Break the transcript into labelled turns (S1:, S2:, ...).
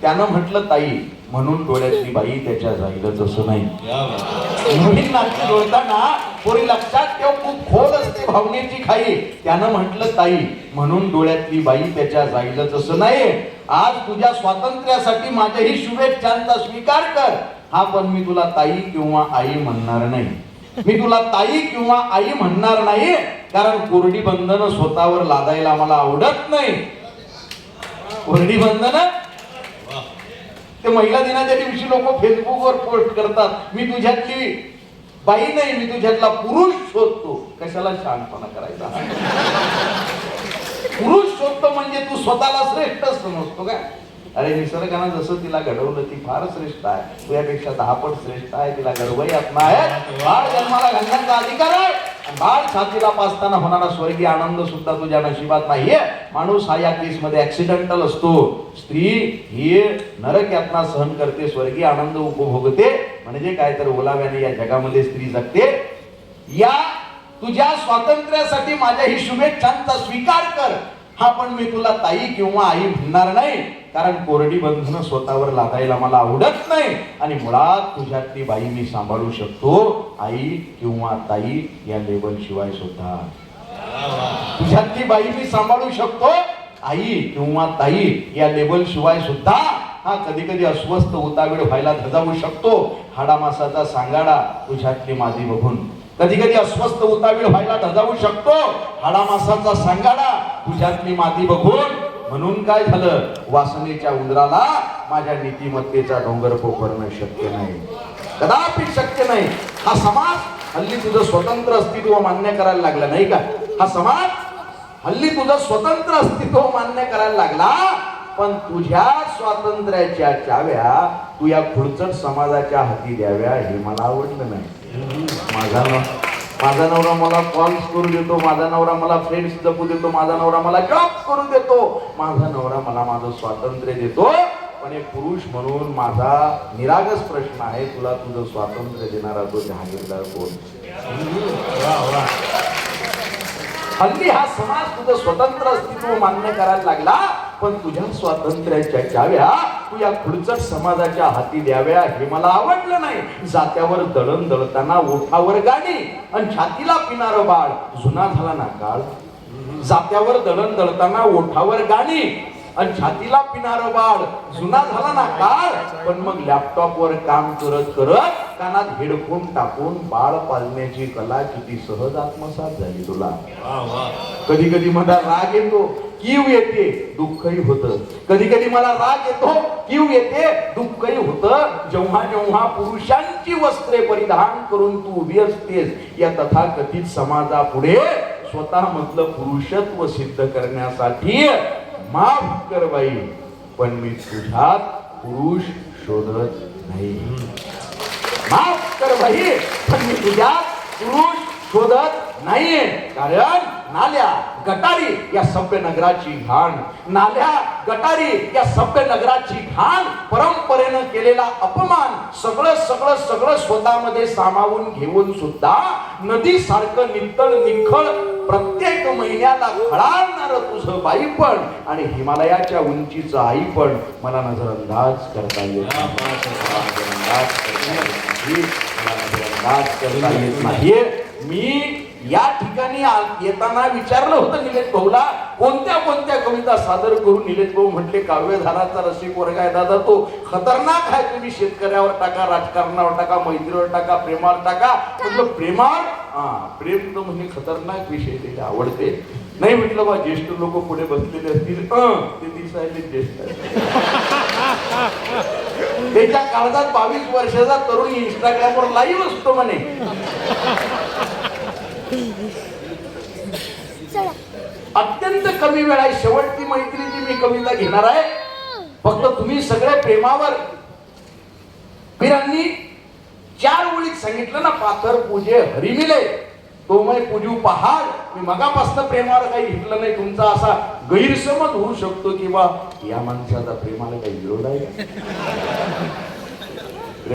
S1: त्यानं म्हटलं ताई म्हणून डोळ्यातली बाई त्याच्या जाईल जसं नाही.
S2: डोळताना
S1: नवीन जोडताना पोरी लक्षात ठेव खूप खोल असते भावनेची खाई. त्यानं म्हटलं ताई म्हणून डोळ्यातली बाई त्याच्या जाईल जसं नाही आज तुझ्या स्वातंत्र्यासाठी माझ्याही शुभेच्छांचा स्वीकार कर. हा पण मी तुला ताई किंवा आई म्हणणार नाही. मी तुला ताई किंवा आई म्हणणार नाही कारण कोरडी बंधन स्वतःवर लादायला मला आवडत नाही. कोरडी बंधन ते महिला दिनाच्या दिवशी लोक फेसबुकवर पोस्ट करतात मी तुझ्यातली बाई नाही मी तुझ्यातला पुरुष शोधतो. कशाला शहाणपणा करायचा? पुरुष शोधतो म्हणजे तू स्वतःला श्रेष्ठ समजतो काय अरे निसर्गानं जसं तिला घडवलं ती फार श्रेष्ठ आहे. तुझ्यापेक्षा दहा पट श्रेष्ठ आहे तिला घडवही आत्मा आहे बाळ जन्माला घालण्याचा अधिकार आहे. बाळ छातीला पाचताना होणारा स्वर्गीय आनंद सुद्धा तुझ्या नशिबात नाहीये. माणूस हा या केसमध्ये ऍक्सिडेंटल असतो. स्त्री ही नरक यातना सहन करते स्वर्गीय आनंद उपभोगते. म्हणजे काय तर ओलाव्याने या जगामध्ये स्त्री जगते. या तुझ्या स्वातंत्र्यासाठी माझ्या ही शुभेच्छांचा स्वीकार कर. हा पण मी तुला ताई किंवा आई म्हणणार नाही. कारण कोरडी बंधनं स्वतःवर लादायला मला आवडत नाही. आणि मुळात तुझ्यातली बाई मी सांभाळू शकतो. आई किंवा ताई या लेबल शिवाय सुद्धा. तुझ्यातली बाई मी सांभाळू शकतो. आई किंवा ताई या लेबल शिवाय सुद्धा हा कधी कधी अस्वस्थ उतावीळ व्हायला धजावू शकतो. हाडामासाचा सांगाडा तुझ्यातली माझी बघून कधी कधी अस्वस्थ उतावीळ व्हायला धजावू शकतो. हाडामासाचा सांगाडा तुझ्यातली माती बघून. म्हणून काय झालं? वासनेच्या उंदराला माझ्या नीतिमत्तेचा डोंगर पोखरणं शक्य नाही. कदापि शक्य नाही. हा समाज हल्ली तुझं स्वतंत्र अस्तित्व मान्य करायला लागला नाही का? हा समाज हल्ली तुझं स्वतंत्र अस्तित्व मान्य करायला लागला पण तुझ्या स्वातंत्र्याच्या चाव्या तू या खुडचट समाजाच्या हाती द्याव्या हे मला आवडलं नाही. माझा माझा नवरा मला कॉल्स करू देतो माझा नवरा मला फ्रेंड्स जपू देतो माझा नवरा मला जॉब करू देतो. माझा नवरा मला माझं स्वातंत्र्य देतो. पण एक पुरुष म्हणून माझा निरागस प्रश्न आहे तुला तुझं स्वातंत्र्य देणारा तो जहागीरदार कोण? हल्ली हा समाज तुझं स्वतंत्र अस्तित्व मान्य करायला लागला पण तुझ्या स्वातंत्र्याच्या चाव्या तू या खुडचट समाजाच्या हाती द्याव्या हे मला आवडलं नाही. जात्यावर दळण दळताना ओठावर गाणी आणि छातीला पिणार बाळ. जुना झाला ना काळ. जात्यावर दळण दळताना ओठावर गाणी आणि छातीला पिणार बाळ. जुना झाला ना काळ. पण मग लॅपटॉप वर काम करत करत कानात हेडफोन टाकून बाळ पालण्याची कला किती सहज आत्मसात झाली तुला. कधी कधी मला राग येतो. कीव येते दुःखही होत. कधी कधी मला राग येतो कीव येते दुःखही होत. जेव्हा जेव्हा पुरुषांची वस्त्रे परिधान करून तू उभी असतेस या तथाकथित समाजापुढे स्वतः मधलं पुरुषत्व सिद्ध करण्यासाठी माफ कर बाई पण मी तुझ्यात पुरुष शोधत नाही. माफ कर बाई पण मी तुझ्यात पुरुष शोधत नाहीये. कारण नाल्या गटारी या सभ्य नगराची घाण नाल्या गटारी या सभ्य नगराची घाण परंपरेनं केलेला अपमान सगळं सगळं सगळं स्वतःमध्ये सामावून घेऊन सुद्धा नदी सारखं नितळ निखळ प्रत्येक महिन्याला खळाळणार तुझं बाईपण आणि हिमालयाच्या उंचीचं आई पण मला. मला नजरअंदाज करता येत नाही. मला नजरअंदाज करता येत नाहीये मी या ठिकाणी येताना विचारलं होतं निलेश भाऊला कोणत्या कोणत्या कविता सादर करून निलेश भाऊ म्हटले काव्यधाराचा रसिक वर्ग आहे दादा तो खतरनाक आहे तुम्ही शेतकऱ्यावर टाका राजकारणावर टाका मैत्रीवर टाका प्रेमावर टाका. म्हटलं प्रेमावर? हा प्रेम तर म्हणजे खतरनाक विषय त्याला आवडते. नाही म्हटलं बा ज्येष्ठ लोक पुढे बसलेले असतील. ते दिसायले ज्येष्ठ त्याच्या काळजात बावीस वर्षाचा तरुण इंस्टाग्रामवर लाईव्ह असतो म्हणे. अत्यंत कमी वेळ आहे. शेवटची मैत्रीची मी कविता घेणार आहे. फक्त तुम्ही सगळे प्रेमावर पिरांनी चार ओळीत सांगितलं ना पाथर पूजे हरिमिले तो मै पूजू पहाड. मी मगापासनं प्रेमावर काही घेतलं नाही. तुमचा असा गैरसमज होऊ शकतो किंवा या माणसाचा प्रेमाला काही विरोध आहे